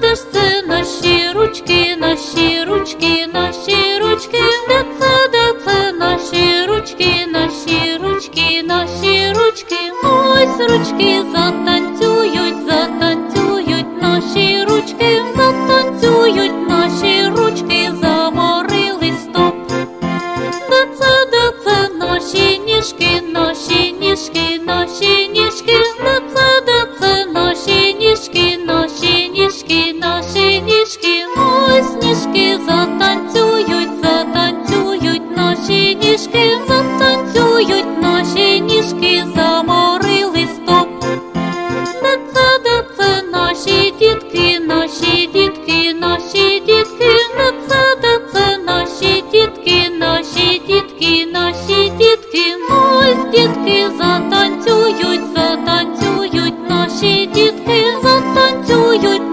Де ж це наші ручки, наші ручки, наші ручки, де це, де це наші ручки, наші ручки, наші ручки, ось ручки затанцюють, затанцюють наші ручки, затанцюють наші ручки, заморили стоп. Де наші ніжки, наші. ніжки затанцюють, затанцюють наші ніжки, затанцюють наші ніжки, заморили стоп. Де це, де це наші дітки, наші дітки, наші дітки, де це, де це наші дітки, наші дітки, наші дітки, ну, ось дітки затанцюють, затанцюють наші дітки, затанцюють.